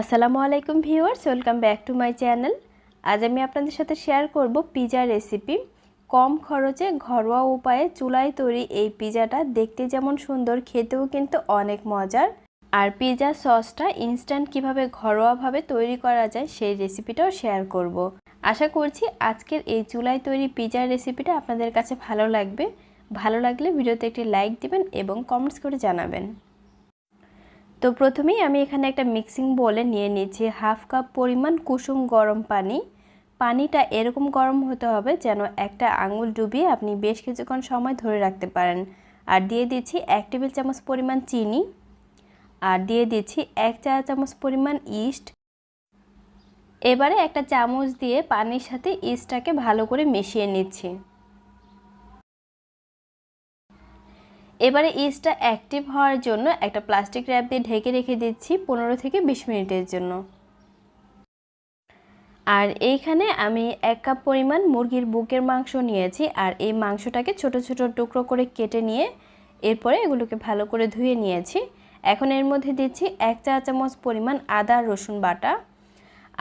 আসসালামু আলাইকুম viewers, welcome back to my channel. আজ আমি আপনাদের সাথে শেয়ার করব পিজা রেসিপি। কম খরচে ঘরোয়া উপায়ে চুলায় তৈরি এই পিজাটা দেখতে যেমন সুন্দর, খেতেও কিন্তু অনেক মজার। আর পিজা সসটা ইনস্ট্যান্ট কীভাবে ঘরোয়াভাবে তৈরি করা যায় সেই রেসিপিটাও শেয়ার করব। আশা করছি আজকের এই চুলায় তৈরি পিজার রেসিপিটা আপনাদের কাছে ভালো লাগবে। ভালো লাগলে ভিডিওতে একটি লাইক দিবেন এবং কমেন্টস করে জানাবেন। তো প্রথমেই আমি এখানে একটা মিক্সিং বলে নিয়ে নিচ্ছি হাফ কাপ পরিমাণ কুসুম গরম পানি। পানিটা এরকম গরম হতে হবে যেন একটা আঙুল ডুবিয়ে আপনি বেশ কিছুক্ষণ সময় ধরে রাখতে পারেন। আর দিয়ে দিচ্ছি এক টেবিল চামচ পরিমাণ চিনি। আর দিয়ে দিচ্ছি এক চা চামচ পরিমাণ ইস্ট এবারে একটা চামচ দিয়ে পানির সাথে ইস্টটাকে ভালো করে মিশিয়ে নিচ্ছি। এবারে ইস্টটা অ্যাক্টিভ হওয়ার জন্য একটা প্লাস্টিক র্যাপ দিয়ে ঢেকে রেখে দিচ্ছি পনেরো থেকে বিশ মিনিটের জন্য। আর এইখানে আমি এক কাপ পরিমাণ মুরগির বুকের মাংস নিয়েছি আর এই মাংসটাকে ছোট ছোট টুকরো করে কেটে নিয়ে এরপরে এগুলোকে ভালো করে ধুয়ে নিয়েছি। এখন এর মধ্যে দিচ্ছি এক চা চামচ পরিমাণ আদা রসুন বাটা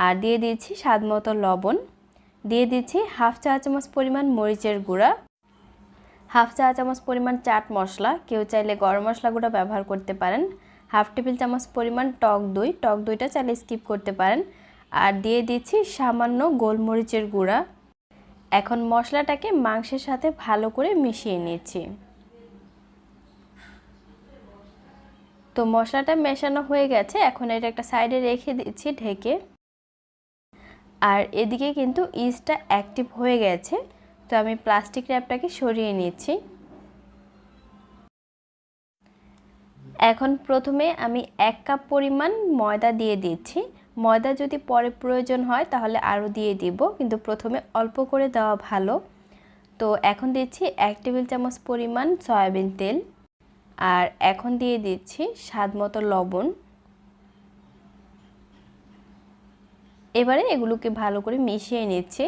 আর দিয়ে দিচ্ছি স্বাদ মতো লবণ। দিয়ে দিচ্ছি হাফ চা চামচ পরিমাণ মরিচের গুঁড়া। হাফ চা চামচ পরিমাণ চাট মশলা, কেউ চাইলে গরম মশলা গুঁড়া ব্যবহার করতে পারেন। হাফ টেবিল চামচ পরিমাণ টক দই, টক দইটা চাইলে স্কিপ করতে পারেন। আর দিয়ে দিচ্ছি সামান্য গোলমরিচের গুঁড়া। এখন মশলাটাকে মাংসের সাথে ভালো করে মিশিয়ে নিচ্ছি। তো মশলাটা মেশানো হয়ে গেছে, এখন এটা একটা সাইডে রেখে দিচ্ছি ঢেকে। আর এদিকে কিন্তু ইস্টটা অ্যাক্টিভ হয়ে গেছে। তো আমি প্লাস্টিক র্যাপটাকে সরিয়ে নিয়েছি। এখন প্রথমে আমি এক কাপ পরিমাণ ময়দা দিয়ে দিচ্ছি ময়দা যদি পরে প্রয়োজন হয় তাহলে আরও দিয়ে দিব, কিন্তু প্রথমে অল্প করে দেওয়া ভালো। তো এখন দিচ্ছি এক টেবিল চামচ পরিমাণ সয়াবিন তেল আর এখন দিয়ে দিচ্ছি স্বাদ মতো লবণ। এবারে এগুলোকে ভালো করে মিশিয়ে নিচ্ছি।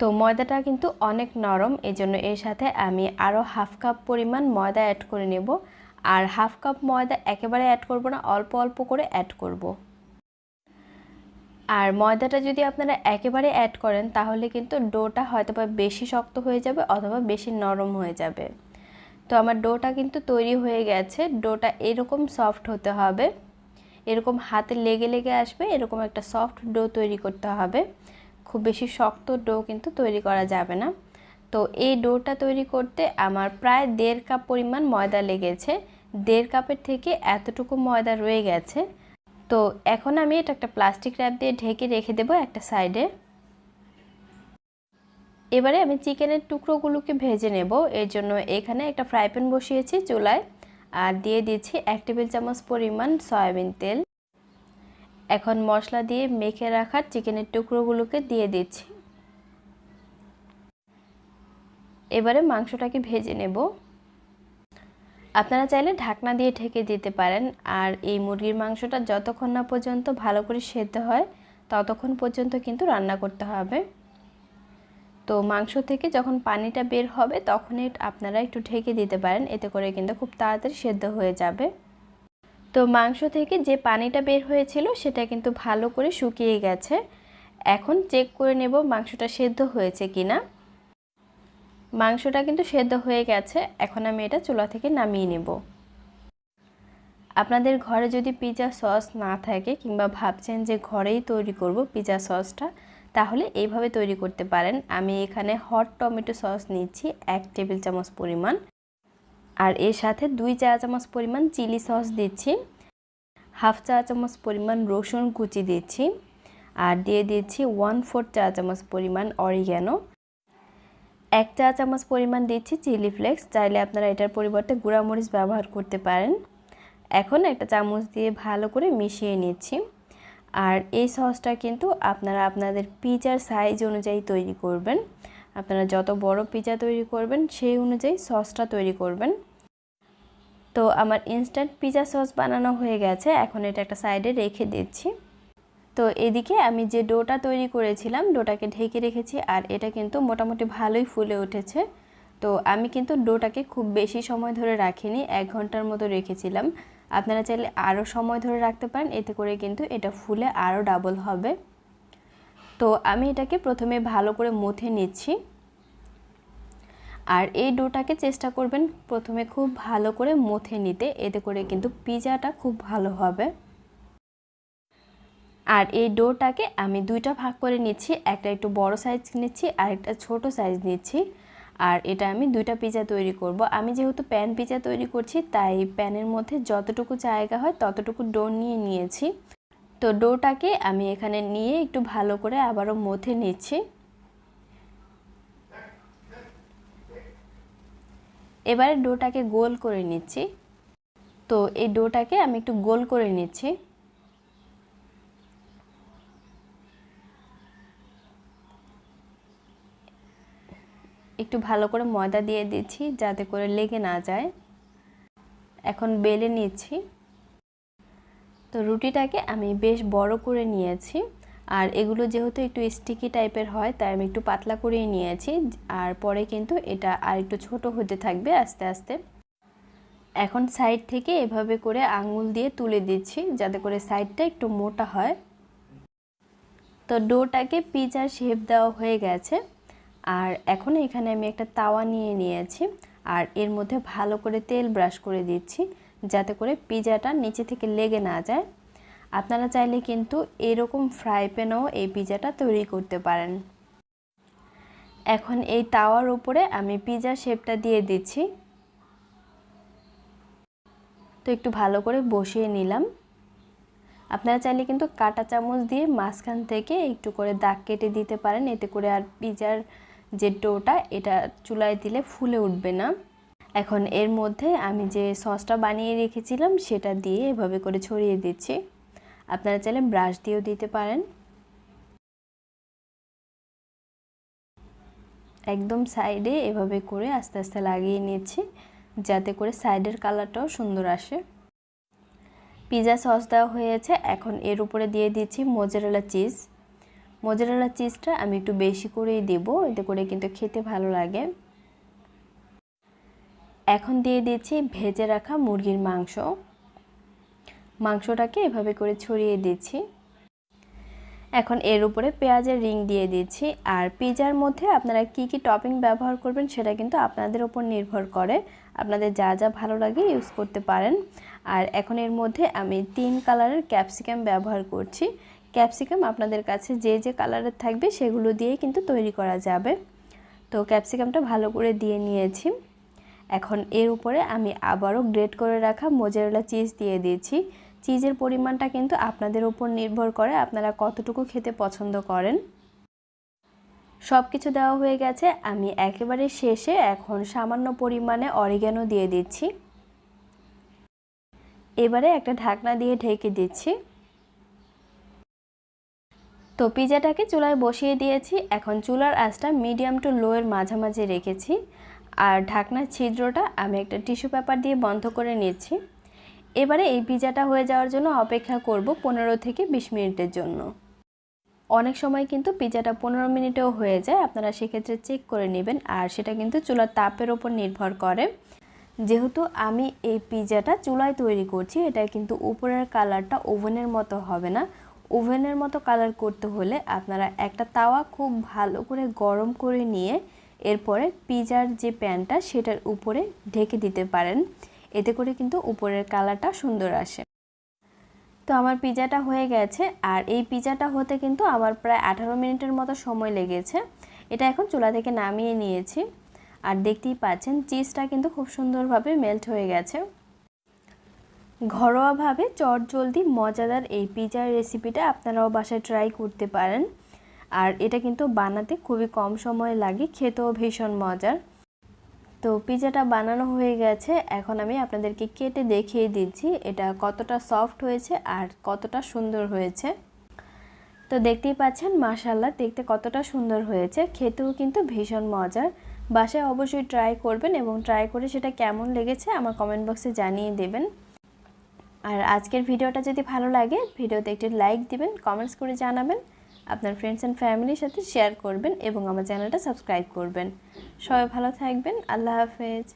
তো ময়দাটা কিন্তু অনেক নরম, এজন্য এর সাথে আমি আরও হাফ কাপ পরিমাণ ময়দা অ্যাড করে নেব। আর হাফ কাপ ময়দা একেবারে অ্যাড করব না, অল্প অল্প করে অ্যাড করব। আর ময়দাটা যদি আপনারা একেবারে অ্যাড করেন, তাহলে কিন্তু ডোটা হয়তো বা বেশি শক্ত হয়ে যাবে অথবা বেশি নরম হয়ে যাবে। তো আমার ডোটা কিন্তু তৈরি হয়ে গেছে, ডোটা এরকম সফট হতে হবে। এরকম হাতে লেগে লেগে আসবে, এরকম একটা সফট ডো তৈরি করতে হবে। খুব বেশি শক্ত ডো কিন্তু তৈরি করা যাবে না। তো এই ডোটা তৈরি করতে আমার প্রায় দেড় কাপ পরিমাণ ময়দা লেগেছে। দেড় কাপের থেকে এতটুকু ময়দা রয়ে গেছে। তো এখন আমি এটা একটা প্লাস্টিক র্যাপ দিয়ে ঢেকে রেখে দেবো একটা সাইডে। এবারে আমি চিকেনের টুকরোগুলোকে ভেজে নেব। এর জন্য এখানে একটা ফ্রাই প্যান বসিয়েছি চুলায়। আর দিয়ে দিচ্ছি এক টেবিল চামচ পরিমাণ সয়াবিন তেল। এখন মশলা দিয়ে মেখে রাখার চিকেনের টুকরোগুলোকে দিয়ে দিচ্ছি। এবারে মাংসটাকে ভেজে নেব। আপনারা চাইলে ঢাকনা দিয়ে ঢেকে দিতে পারেন, আর এই মুরগির মাংসটা যতক্ষণ না পর্যন্ত ভালো করে সেদ্ধ হয়, ততক্ষণ পর্যন্ত কিন্তু রান্না করতে হবে। তো মাংস থেকে যখন পানিটা বের হবে, তখনই আপনারা একটু ঢেকে দিতে পারেন, এতে করে কিন্তু খুব তাড়াতাড়ি সেদ্ধ হয়ে যাবে। তো মাংস থেকে যে পানিটা বের হয়েছিল সেটা কিন্তু ভালো করে শুকিয়ে গেছে। এখন চেক করে নেব মাংসটা সেদ্ধ হয়েছে কি না মাংসটা কিন্তু সেদ্ধ হয়ে গেছে, এখন আমি এটা চুলা থেকে নামিয়ে নেব। আপনাদের ঘরে যদি পিজা সস না থাকে কিংবা ভাবছেন যে ঘরেই তৈরি করব পিজা সসটা তাহলে এইভাবে তৈরি করতে পারেন। আমি এখানে হট টমেটো সস নিচ্ছি, এক টেবিল চামচ পরিমাণ। আর এর সাথে দুই চা চামচ পরিমাণ চিলি সস দিচ্ছি। হাফ চা চামচ পরিমাণ রসুন কুচি দিচ্ছি আর দিয়ে দিচ্ছি ওয়ান ফোর চা চামচ পরিমাণ অরিগ্যানো এক চা চামচ পরিমাণ দিচ্ছি চিলি ফ্লেক্স চাইলে আপনারা এটার পরিবর্তে গুঁড়ামরিচ ব্যবহার করতে পারেন। এখন একটা চামচ দিয়ে ভালো করে মিশিয়ে নিচ্ছি। আর এই সসটা কিন্তু আপনারা আপনাদের পিজার সাইজ অনুযায়ী তৈরি করবেন। আপনারা যত বড় পিজা তৈরি করবেন, সেই অনুযায়ী সসটা তৈরি করবেন। তো আমার ইনস্ট্যান্ট পিজা সস বানানো হয়ে গেছে। এখন এটা একটা সাইডে রেখে দিচ্ছি। তো এদিকে আমি যে ডোটা তৈরি করেছিলাম, ডোটাকে ঢেকে রেখেছি আর এটা কিন্তু মোটামুটি ভালোই ফুলে উঠেছে। তো আমি কিন্তু ডোটাকে খুব বেশি সময় ধরে রাখিনি, এক ঘণ্টার মতো রেখেছিলাম। আপনারা চাইলে আরও সময় ধরে রাখতে পারেন, এতে করে কিন্তু এটা ফুলে আরও ডাবল হবে। তো আমি এটাকে প্রথমে ভালো করে মুথে নিচ্ছি। আর এই ডোটাকে চেষ্টা করবেন প্রথমে খুব ভালো করে মুথে নিতে। এতে করে কিন্তু পিজাটা খুব ভালো হবে। আর এই ডোটাকে আমি দুইটা ভাগ করে নিচ্ছি। একটা একটু বড় সাইজ নিচ্ছি, আর একটা ছোট সাইজ নিচ্ছি। আর এটা আমি দুইটা পিজা তৈরি করব। আমি যেহেতু প্যান পিজা তৈরি করছি, তাই প্যানের মধ্যে যতটুকু জায়গা হয় ততটুকু ডো নিয়ে নিয়েছি। তো ডোটাকে আমি এখানে নিয়ে একটু ভালো করে আবারও মথে নিচ্ছি। এবারে ডোটাকে গোল করে নিচ্ছি। তো এই ডোটাকে আমি একটু গোল করে নিচ্ছি। একটু ভালো করে ময়দা দিয়ে দিচ্ছি যাতে করে লেগে না যায়। এখন বেলে নিচ্ছি। তো রুটিটাকে আমি বেশ বড় করে নিয়েছি। আর এগুলো যেহেতু একটু স্টিকি টাইপের হয়, তাই আমি একটু পাতলা করেই নিয়েছি। আর পরে কিন্তু এটা আর একটু ছোট হতে থাকবে আস্তে আস্তে। এখন সাইড থেকে এভাবে করে আঙুল দিয়ে তুলে দিচ্ছি, যাতে করে সাইডটা একটু মোটা হয়। তো ডোটাকে পিজার শেপ দেওয়া হয়ে গেছে। আর এখন এখানে আমি একটা তাওয়া নিয়ে নিয়েছি। আর এর মধ্যে ভালো করে তেল ব্রাশ করে দিচ্ছি, যাতে করে পিজাটা নিচে থেকে লেগে না যায়। আপনারা চাইলে কিন্তু এরকম ফ্রাই প্যানেও এই পিজাটা তৈরি করতে পারেন। এখন এই তাওয়ার উপরে আমি পিজার শেপটা দিয়ে দিচ্ছি। তো একটু ভালো করে বসিয়ে নিলাম। আপনারা চাইলে কিন্তু কাটা চামচ দিয়ে মাঝখান থেকে একটু করে দাগ কেটে দিতে পারেন। এতে করে আর পিজার যে ডোটা, এটা চুলায় দিলে ফুলে উঠবে না। এখন এর মধ্যে আমি যে সসটা বানিয়ে রেখেছিলাম, সেটা দিয়ে এভাবে করে ছড়িয়ে দিচ্ছি। আপনারা চাইলে ব্রাশ দিয়েও দিতে পারেন। একদম সাইডে এভাবে করে আস্তে আস্তে লাগিয়ে নিচ্ছি, যাতে করে সাইডের কালারটাও সুন্দর আসে। পিজা সস দেওয়া হয়েছে, এখন এর উপরে দিয়ে দিচ্ছি মোজারেলা চিজ। মোজারেলা চিজটা আমি একটু বেশি করেই দেব, এতে করে কিন্তু খেতে ভালো লাগে। এখন দিয়ে দিচ্ছি ভেজে রাখা মুরগির মাংস। মাংসটাকে এভাবে করে ছড়িয়ে দিচ্ছি। এখন এর উপরে পেঁয়াজের রিং দিয়ে দিচ্ছি। আর পিজার মধ্যে আপনারা কি কি টপিং ব্যবহার করবেন সেটা কিন্তু আপনাদের ওপর নির্ভর করে। আপনাদের যা যা ভালো লাগে ইউজ করতে পারেন। আর এখন এর মধ্যে আমি তিন কালারের ক্যাপসিকাম ব্যবহার করছি। ক্যাপসিকাম আপনাদের কাছে যে যে কালারের থাকবে সেগুলো দিয়ে কিন্তু তৈরি করা যাবে। তো ক্যাপসিকামটা ভালো করে দিয়ে নিয়েছি। এখন এর উপরে আমি আবারও গ্রেট করে রাখা মোজারেলা চিজ দিয়ে দিয়েছি। চিজের পরিমাণটা কিন্তু আপনাদের উপর নির্ভর করে আপনারা কতটুকু খেতে পছন্দ করেন। সব কিছু দেওয়া হয়ে গেছে, আমি একেবারে শেষে এখন সামান্য পরিমাণে অরিগ্যানো দিয়ে দিচ্ছি। এবারে একটা ঢাকনা দিয়ে ঢেকে দিচ্ছি। তো পিজাটাকে চুলায় বসিয়ে দিয়েছি, এখন চুলার আঁচটা মিডিয়াম টু লোয়ের মাঝামাঝি রেখেছি। আর ঢাকনার ছিদ্রটা আমি একটা টিস্যু পেপার দিয়ে বন্ধ করে নিচ্ছি। এবারে এই পিজাটা হয়ে যাওয়ার জন্য অপেক্ষা করব পনেরো থেকে বিশ মিনিটের জন্য। অনেক সময় কিন্তু পিজাটা পনেরো মিনিটেও হয়ে যায়, আপনারা সেক্ষেত্রে চেক করে নেবেন আর সেটা কিন্তু চুলার তাপের ওপর নির্ভর করে। যেহেতু আমি এই পিজাটা চুলায় তৈরি করছি, এটা কিন্তু উপরের কালারটা ওভেনের মতো হবে না। ওভেনের মতো কালার করতে হলে আপনারা একটা তাওয়া খুব ভালো করে গরম করে নিয়ে এরপরে পিজার যে প্যানটা সেটার উপরে ঢেকে দিতে পারেন। এতে করে কিন্তু উপরের কালারটা সুন্দর আসে। তো আমার পিজাটা হয়ে গেছে আর এই পিজাটা হতে কিন্তু আমার প্রায় আঠারো মিনিটের মতো সময় লেগেছে। এটা এখন চুলা থেকে নামিয়ে নিয়েছি আর দেখতেই পাচ্ছেন চিজটা কিন্তু খুব সুন্দরভাবে মেল্ট হয়ে গেছে। ঘরোয়াভাবে চট জলদি মজাদার এই পিজার রেসিপিটা আপনারাও বাসায় ট্রাই করতে পারেন। আর এটা কিন্তু বানাতে খুবই কম সময় লাগে, খেতেও ভীষণ মজার। তো পিজাটা বানানো হয়ে গেছে। এখন আমি আপনাদেরকে কেটে দেখিয়ে দিচ্ছি এটা কতটা সফট হয়েছে আর কতটা সুন্দর হয়েছে। তো দেখতেই পাচ্ছেন মাশাল্লাহ দেখতে কতটা সুন্দর হয়েছে। খেতেও কিন্তু ভীষণ মজার। বাসায় অবশ্যই ট্রাই করবেন এবং ট্রাই করে সেটা কেমন লেগেছে আমার কমেন্ট বক্সে জানিয়ে দেবেন। আর আজকের ভিডিওটা যদি ভালো লাগে, ভিডিওতে একটি লাইক দিবেন কমেন্টস করে জানাবেন। আপনার ফ্রেন্ডস অ্যান্ড ফ্যামিলির সাথে শেয়ার করবেন এবং আমার চ্যানেলটা সাবস্ক্রাইব করবেন। সবাই ভালো থাকবেন। আল্লাহ হাফেজ।